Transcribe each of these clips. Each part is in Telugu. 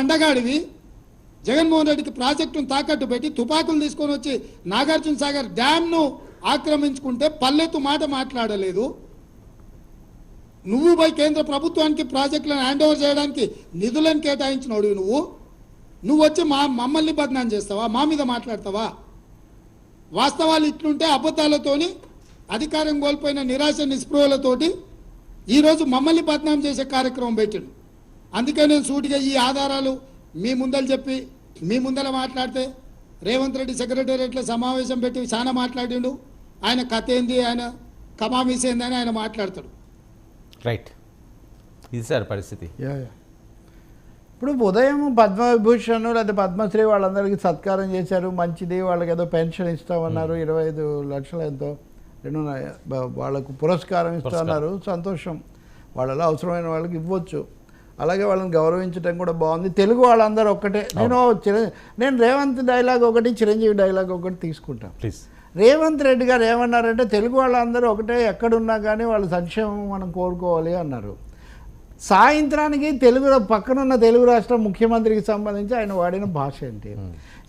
అండగాడివి. జగన్మోహన్ రెడ్డికి ప్రాజెక్టును తాకట్టు పెట్టి తుపాకులు తీసుకొని వచ్చి నాగార్జున సాగర్ డ్యామ్ను ఆక్రమించుకుంటే పల్లెత్తు మాట మాట్లాడలేదు. నువ్వు పోయి కేంద్ర ప్రభుత్వానికి ప్రాజెక్టులను హ్యాండ్ ఓవర్ చేయడానికి నిధులను కేటాయించినోడు నువ్వు. నువ్వు వచ్చి మా మమ్మల్ని బదనాం చేస్తావా? మా మీద మాట్లాడతావా? వాస్తవాలు ఇట్లుంటే అబద్ధాలతోని అధికారం కోల్పోయిన నిరాశ నిస్పృహలతోటి ఈరోజు మమ్మల్ని బదనాం చేసే కార్యక్రమం పెట్టిండు. అందుకే నేను సూటిగా ఈ ఆధారాలు మీ ముందర చెప్పి మీ ముందర మాట్లాడితే రేవంత్ రెడ్డి సెక్రటేరియట్లో సమావేశం పెట్టి చాలా మాట్లాడిండు. ఆయన కథ ఏంది? ఆయన కమామీస్ ఏంది అని ఆయన మాట్లాడతాడు. రైట్ ఇది సార్ పరిస్థితి. Yeah, yeah. ఇప్పుడు ఉదయం పద్మవిభూషణ్ లేదా పద్మశ్రీ వాళ్ళందరికీ సత్కారం చేశారు. మంచిది. వాళ్ళకి ఏదో పెన్షన్ ఇస్తామన్నారు. ఇరవై ఐదు లక్షలు ఎంతో. రెండు వాళ్ళకు పురస్కారం ఇస్తున్నారు సంతోషం. వాళ్ళలో అవసరమైన వాళ్ళకి ఇవ్వచ్చు. అలాగే వాళ్ళని గౌరవించడం కూడా బాగుంది. తెలుగు వాళ్ళందరూ ఒక్కటే. నేను చిర- నేను రేవంత్ డైలాగ్ ఒకటి చిరంజీవి డైలాగ్ ఒకటి తీసుకుంటాను ప్లీజ్. రేవంత్ రెడ్డి గారు ఏమన్నారంటే తెలుగు వాళ్ళందరూ ఒకటే ఎక్కడున్నా కానీ వాళ్ళ సంక్షేమం మనం కోరుకోవాలి అన్నారు. సాయంత్రానికి తెలుగు పక్కనున్న తెలుగు రాష్ట్ర ముఖ్యమంత్రికి సంబంధించి ఆయన వాడిన భాష ఏంటి?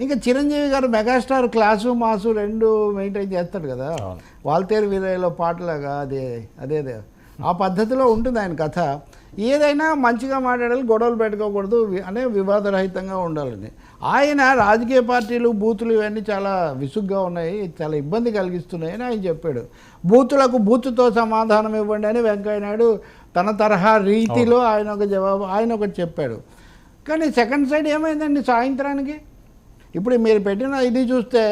ఇంకా Chiranjeevi garu megastar class mass రెండు మెయింటైన్ చేస్తాడు కదా. వాల్తేరు వీరయ్యలో పాటలాగా అదే అదే అదే. ఆ పద్ధతిలో ఉంటుంది ఆయన కథ. ఏదైనా మంచిగా మాట్లాడాలి గొడవలు పెట్టుకోకూడదు అనే వివాదరహితంగా ఉండాలని ఆయన రాజకీయ పార్టీలు బూతులు ఇవన్నీ చాలా విసుగ్గా ఉన్నాయి చాలా ఇబ్బంది కలిగిస్తున్నాయి అని ఆయన చెప్పాడు. బూతులకు బూతుతో సమాధానం ఇవ్వండి అని వెంకయ్యనాయుడు తన తరహా రీతిలో ఆయన ఒక జవాబు ఆయన ఒకటి చెప్పాడు. కానీ సెకండ్ సైడ్ ఏమైందండి సాయంత్రానికి? ఇప్పుడు మీరు పెట్టిన ఇది చూస్తే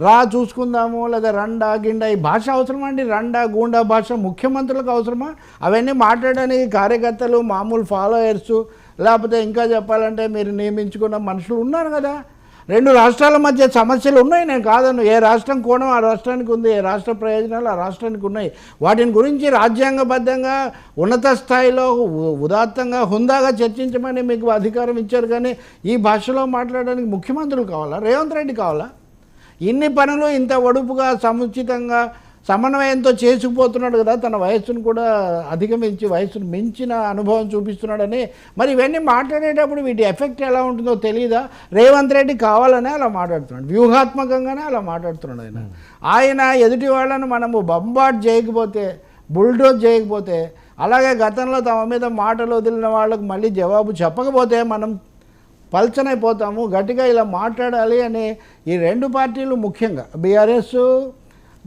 రా చూసుకుందాము లేదా రండా గిండా ఈ భాష అవసరమా అండి? రండా గూండా భాష ముఖ్యమంత్రులకు అవసరమా? అవన్నీ మాట్లాడడానికి కార్యకర్తలు మామూలు ఫాలోయర్స్ లేకపోతే ఇంకా చెప్పాలంటే మీరు నియమించుకున్న మనుషులు ఉన్నారు కదా. రెండు రాష్ట్రాల మధ్య సమస్యలు ఉన్నాయి నేను కాదను ఏ రాష్ట్రం కోణం ఆ రాష్ట్రానికి ఉంది ఏ రాష్ట్ర ప్రయోజనాలు ఆ రాష్ట్రానికి ఉన్నాయి. వాటిని గురించి రాజ్యాంగబద్ధంగా ఉన్నత స్థాయిలో ఉ- ఉదాత్తంగా హుందాగా చర్చించమని మీకు అధికారం ఇచ్చారు కానీ ఈ భాషలో మాట్లాడడానికి ముఖ్యమంత్రులు కావాలా? రేవంత్ రెడ్డి కావాలా? ఇన్ని పనులు ఇంత ఒడుపుగా సముచితంగా సమన్వయంతో చేసుకుపోతున్నాడు కదా తన వయస్సును కూడా అధిగమించి వయస్సును మించిన అనుభవం చూపిస్తున్నాడని. మరి ఇవన్నీ మాట్లాడేటప్పుడు వీటి ఎఫెక్ట్ ఎలా ఉంటుందో తెలియదా రేవంత్ రెడ్డి కావాలనే అలా మాట్లాడుతున్నాడు. వ్యూహాత్మకంగానే అలా మాట్లాడుతున్నాడు ఆయన. ఆయన ఎదుటి వాళ్ళను మనము బంబాట్ చేయకపోతే బుల్డోజ్ చేయకపోతే అలాగే గతంలో తమ మీద మాటలు వదిలిన వాళ్ళకు మళ్ళీ జవాబు చెప్పకపోతే మనం పల్చనైపోతాము గట్టిగా ఇలా మాట్లాడాలి అని ఈ రెండు పార్టీలు ముఖ్యంగా బీఆర్ఎస్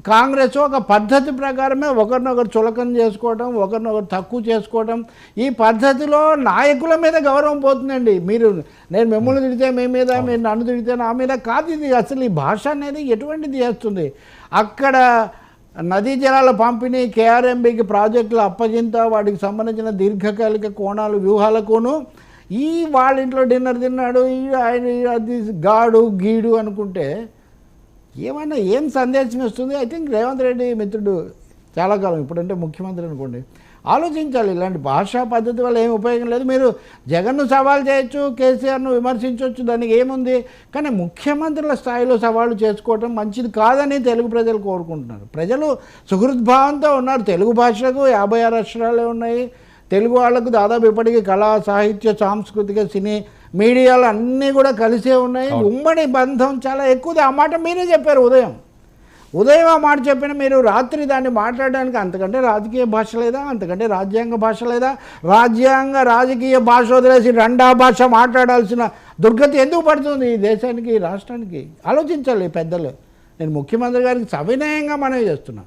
కాంగ్రెస్ ఒక పద్ధతి ప్రకారమే ఒకరినొకరు చులకన చేసుకోవడం ఒకరినొకరు తక్కువ చేసుకోవడం ఈ పద్ధతిలో నాయకుల మీద గౌరవం పోతుందండి. మీరు నేను మిమ్మల్ని తిడితే మీ మీద మీరు నన్ను తిడితే నా మీద కాదు ఇది. అసలు ఈ భాష అనేది ఎటువంటిది చేస్తుంది? అక్కడ నదీ జలాల పంపిణీ కేఆర్ఎంబికి ప్రాజెక్టులు అప్పగింత వాటికి సంబంధించిన దీర్ఘకాలిక కోణాలు వ్యూహాలకును ఈ వాళ్ళ ఇంట్లో డిన్నర్ తిన్నాడు ఆయన అది గాడు గీడు అనుకుంటే ఏమైనా ఏం సందేశం ఇస్తుంది ఐ థింక్ రేవంత్ రెడ్డి మిత్రుడు చాలా కాలం ఇప్పుడంటే ముఖ్యమంత్రి అనుకోండి ఆలోచించాలి ఇలాంటి భాషా పద్ధతి వల్ల ఏం ఉపయోగం లేదు. మీరు జగన్ను సవాల్ చేయొచ్చు కేసీఆర్ను విమర్శించవచ్చు దానికి ఏముంది? కానీ ముఖ్యమంత్రుల స్థాయిలో సవాళ్ళు చేసుకోవటం మంచిది కాదని తెలుగు ప్రజలు కోరుకుంటున్నారు. ప్రజలు సుహృద్భావంతో ఉన్నారు. తెలుగు భాషకు యాభై ఆరు అక్షరాలే ఉన్నాయి. తెలుగు వాళ్ళకు దాదాపు ఇప్పటికీ కళా సాహిత్య సాంస్కృతిక సినీ మీడియాలు అన్నీ కూడా కలిసే ఉన్నాయి. ఉమ్మడి బంధం చాలా ఎక్కువది. ఆ మాట మీరే చెప్పారు ఉదయం. ఉదయం ఆ మాట చెప్పిన మీరు రాత్రి దాన్ని మాట్లాడడానికి అంతకంటే రాజకీయ భాష లేదా అంతకంటే రాజ్యాంగ భాష లేదా రాజ్యాంగ రాజకీయ భాష వదిలేసి రెండా భాష మాట్లాడాల్సిన దుర్గతి ఎందుకు పడుతుంది ఈ దేశానికి రాష్ట్రానికి? ఆలోచించాలి పెద్దలు. నేను ముఖ్యమంత్రి గారికి సవినయంగా మనవి చేస్తున్నా.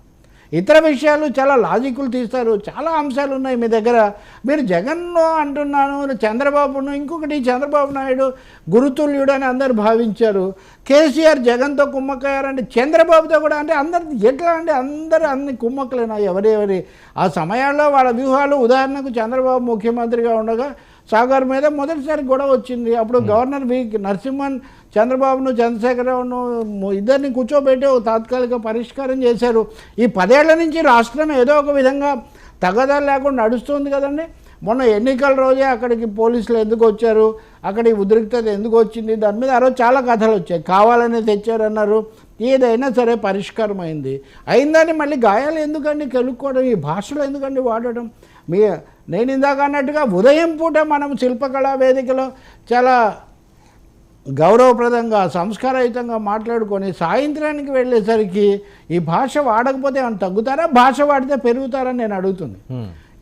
ఇతర విషయాలు చాలా లాజిక్లు తీస్తారు. చాలా అంశాలు ఉన్నాయి మీ దగ్గర. మీరు జగన్ను అంటున్నాను చంద్రబాబును ఇంకొకటి చంద్రబాబు నాయుడు గురుతుల్యుడు అని అందరు భావించారు. కేసీఆర్ జగన్తో కుమ్మక్కయ్యారంటే చంద్రబాబుతో కూడా అంటే అందరు ఎట్లా అంటే అందరూ అన్ని కుమ్మక్కలేనా ఎవరెవరి ఆ సమయాల్లో వాళ్ళ వ్యూహాలు ఉదాహరణకు చంద్రబాబు ముఖ్యమంత్రిగా ఉండగా సాగర్ మీద మొదటిసారి గొడవ వచ్చింది. అప్పుడు గవర్నర్ వి నరసింహన్ చంద్రబాబును చంద్రశేఖరరావును ఇద్దరిని కూర్చోబెట్టి ఒక తాత్కాలిక పరిష్కారం చేశారు. ఈ పదేళ్ళ నుంచి రాష్ట్రం ఏదో ఒక విధంగా తగదా లేకుండా నడుస్తుంది కదండి. మొన్న ఎన్నికల రోజే అక్కడికి పోలీసులు ఎందుకు వచ్చారు? అక్కడికి ఉద్రిక్తత ఎందుకు వచ్చింది? దాని మీద ఆ రోజు చాలా కథలు వచ్చాయి. కావాలనే తెచ్చారన్నారు. ఏదైనా సరే పరిష్కారం అయింది అయిందని మళ్ళీ గాయాలు ఎందుకండి? కెలుక్కోవడం ఈ భాషలో ఎందుకండి వాడడం? మీ నేను ఇందాక అన్నట్టుగా ఉదయం పూట మనం శిల్పకళా వేదికలో చాలా గౌరవప్రదంగా సంస్కారయుతంగా మాట్లాడుకొని సాయంత్రానికి వెళ్ళేసరికి ఈ భాష వాడకపోతే ఏమైనా తగ్గుతారా? భాష వాడితే పెరుగుతారని నేను అడుగుతుంది.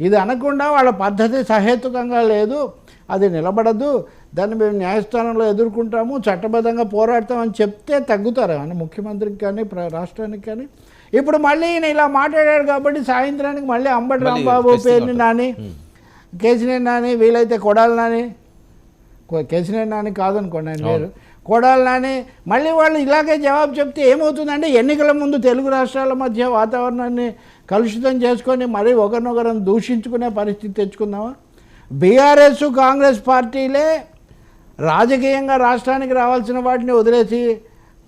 ఇది అనకుండా వాళ్ళ పద్ధతి సహేతుకంగా లేదు అది నిలబడదు దాన్ని మేము న్యాయస్థానంలో ఎదుర్కొంటాము చట్టబద్ధంగా పోరాడతామని చెప్తే తగ్గుతారు. అని ముఖ్యమంత్రికి కానీ రాష్ట్రానికి కానీ. ఇప్పుడు మళ్ళీ ఈయన ఇలా మాట్లాడాడు కాబట్టి సాయంత్రానికి మళ్ళీ అంబటి రాంబాబు పేరుని. నాని కేసినేని నాని వీలైతే కొడాలి నాని కేసినేని నాని కాదనుకోండి ఆయన పేరు కొడాలి నాని మళ్ళీ వాళ్ళు ఇలాగే జవాబు చెప్తే ఏమవుతుందంటే ఎన్నికల ముందు తెలుగు రాష్ట్రాల మధ్య వాతావరణాన్ని కలుషితం చేసుకొని మరీ ఒకరినొకరిని దూషించుకునే పరిస్థితి తెచ్చుకుందామా? బీఆర్ఎస్ కాంగ్రెస్ పార్టీలే రాజకీయంగా రాష్ట్రానికి రావాల్సిన వాటిని వదిలేసి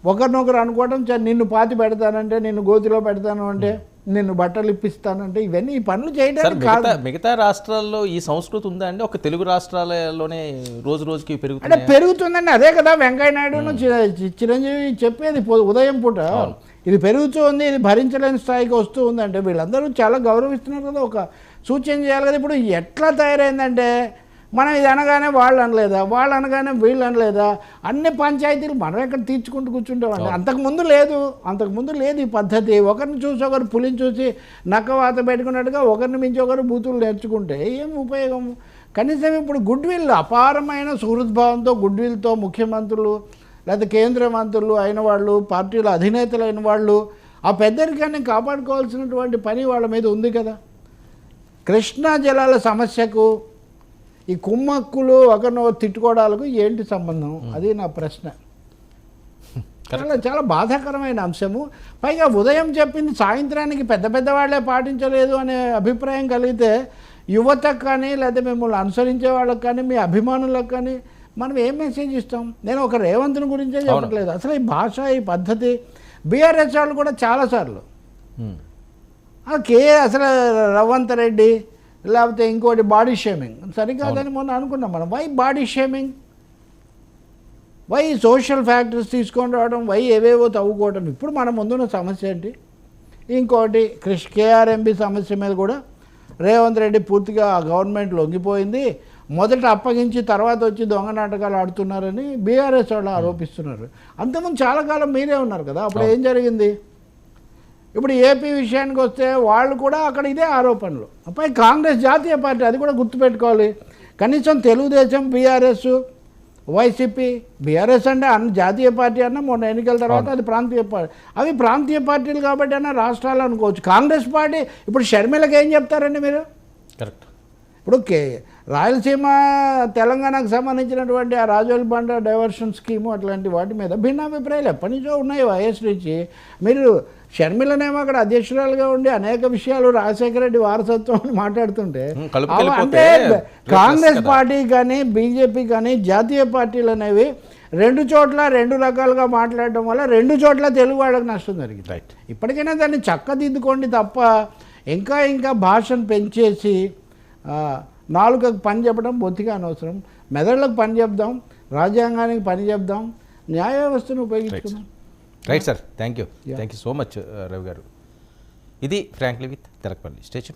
ఒకరినొకరు అనుకోవడం "చ, నిన్ను పాతి పెడతానంటే నిన్ను గోతిలో పెడతాను అంటే నిన్ను బట్టలు ఇప్పిస్తానంటే ఇవన్నీ ఈ పనులు చేయడానికి కాదు. మిగతా రాష్ట్రాల్లో ఈ సంస్కృతి ఉందా అండి? ఒక తెలుగు రాష్ట్రాలలోనే రోజు రోజుకి అంటే పెరుగుతుంది పెరుగుతుందండి. అదే కదా వెంకయ్య నాయుడును చిరంజీవి చెప్పేది ఉదయం పూట. ఇది పెరుగుతూ ఉంది ఇది భరించలేని స్థాయికి వస్తూ ఉంది అంటే వీళ్ళందరూ చాలా గౌరవిస్తున్నారు కదా. ఒక సూచన చేయాలి కదా. ఇప్పుడు ఎట్లా తయారైందంటే మనం ఇది అనగానే వాళ్ళు అనలేదా? వాళ్ళు అనగానే వీళ్ళు అనలేదా? అన్ని పంచాయతీలు మనం ఎక్కడ తీర్చుకుంటూ కూర్చుంటామండి. అంతకుముందు లేదు. అంతకుముందు లేదు ఈ పద్ధతి. ఒకరిని చూసి ఒకరు పులిని చూసి నక్క వాత పెట్టుకున్నట్టుగా ఒకరిని మించి ఒకరు బూతులు నేర్చుకుంటే ఏం ఉపయోగం? కనీసం ఇప్పుడు గుడ్ విల్ అపారమైన సుహృద్భావంతో గుడ్ విల్తో ముఖ్యమంత్రులు లేదా కేంద్ర మంత్రులు అయిన వాళ్ళు పార్టీల అధినేతలు అయిన వాళ్ళు ఆ పెద్దరికాన్ని కాపాడుకోవాల్సినటువంటి పని వాళ్ళ మీద ఉంది కదా. కృష్ణా జలాల సమస్యకు ఈ కుమ్మక్కులు ఒకరినొకరు తిట్టుకోవడాలకు ఏంటి సంబంధం? అది నా ప్రశ్న. చాలా చాలా బాధాకరమైన అంశము. పైగా ఉదయం చెప్పింది సాయంత్రానికి పెద్ద పెద్ద వాళ్ళే పాటించలేదు అనే అభిప్రాయం కలిగితే యువతకు కానీ లేదా మిమ్మల్ని అనుసరించే వాళ్ళకి కానీ మీ అభిమానులకు కానీ మనం ఏం మెసేజ్ ఇస్తాం? నేను ఒక రేవంతుని గురించే చెప్పట్లేదు. అసలు ఈ భాష ఈ పద్ధతి బీఆర్ఎస్ వాళ్ళు కూడా చాలాసార్లు కే అసలు రవంత్ రెడ్డి లేకపోతే ఇంకోటి బాడీ షేమింగ్ సరికాదని మొన్న అనుకున్నాం మనం. Why body shaming why social factors తీసుకొని రావడం? వై ఏవేవో తవ్వుకోవడం? ఇప్పుడు మన ముందున్న సమస్య ఏంటి? ఇంకోటి కృష్ కేఆర్ఎంబి సమస్య మీద కూడా రేవంత్ రెడ్డి పూర్తిగా గవర్నమెంట్ లొంగిపోయింది. మొదట అప్పగించి తర్వాత వచ్చి దొంగ నాటకాలు ఆడుతున్నారని బీఆర్ఎస్ వాళ్ళు ఆరోపిస్తున్నారు. అంతకుముందు చాలా కాలం మీరే ఉన్నారు కదా. అప్పుడు ఏం జరిగింది? ఇప్పుడు ఏపీ విషయానికి వస్తే వాళ్ళు కూడా అక్కడ ఇదే ఆరోపణలు. పై కాంగ్రెస్ జాతీయ పార్టీ అది కూడా గుర్తుపెట్టుకోవాలి. కనీసం తెలుగుదేశం బీఆర్ఎస్ వైసీపీ బీఆర్ఎస్ అంటే అన్న జాతీయ పార్టీ అన్న మొన్న ఎన్నికల తర్వాత అది ప్రాంతీయ పార్టీ అవి ప్రాంతీయ పార్టీలు కాబట్టి అన్న రాష్ట్రాలు అనుకోవచ్చు. కాంగ్రెస్ పార్టీ ఇప్పుడు షర్మిలకి ఏం చెప్తారండి మీరు? కరెక్ట్. ఇప్పుడు కే రాయలసీమ తెలంగాణకు సంబంధించినటువంటి ఆ రాజోలి బండ డైవర్షన్ స్కీము అట్లాంటి వాటి మీద భిన్నాభిప్రాయాలు ఎప్పటి నుంచో ఉన్నాయి వైఎస్ నుంచి మీరు షర్మిలనేమో అక్కడ అధ్యక్షురాలుగా ఉండి అనేక విషయాలు రాజశేఖర రెడ్డి వారసత్వం అని మాట్లాడుతుంటే అంటే కాంగ్రెస్. పార్టీ కానీ బీజేపీ కానీ జాతీయ పార్టీలు అనేవి రెండు చోట్ల రెండు రకాలుగా మాట్లాడడం వల్ల రెండు చోట్ల తెలుగు వాళ్ళకి నష్టం జరిగింది. రైట్ ఇప్పటికైనా దాన్ని చక్కదిద్దుకోండి తప్ప ఇంకా ఇంకా భాషను పెంచేసి ఆ, నాలుకకు పని చెప్పడం బొత్తిగా అనవసరం. మెదళ్ళకు పని చెప్దాం రాజ్యాంగానికి పని చెప్దాం న్యాయ వ్యవస్థను ఉపయోగించుకుందాం. Right sir thank you. Thank you so much Ravi garu. ఇది ఫ్రాంక్లీ విత్ తెలకపల్లి స్టేషన్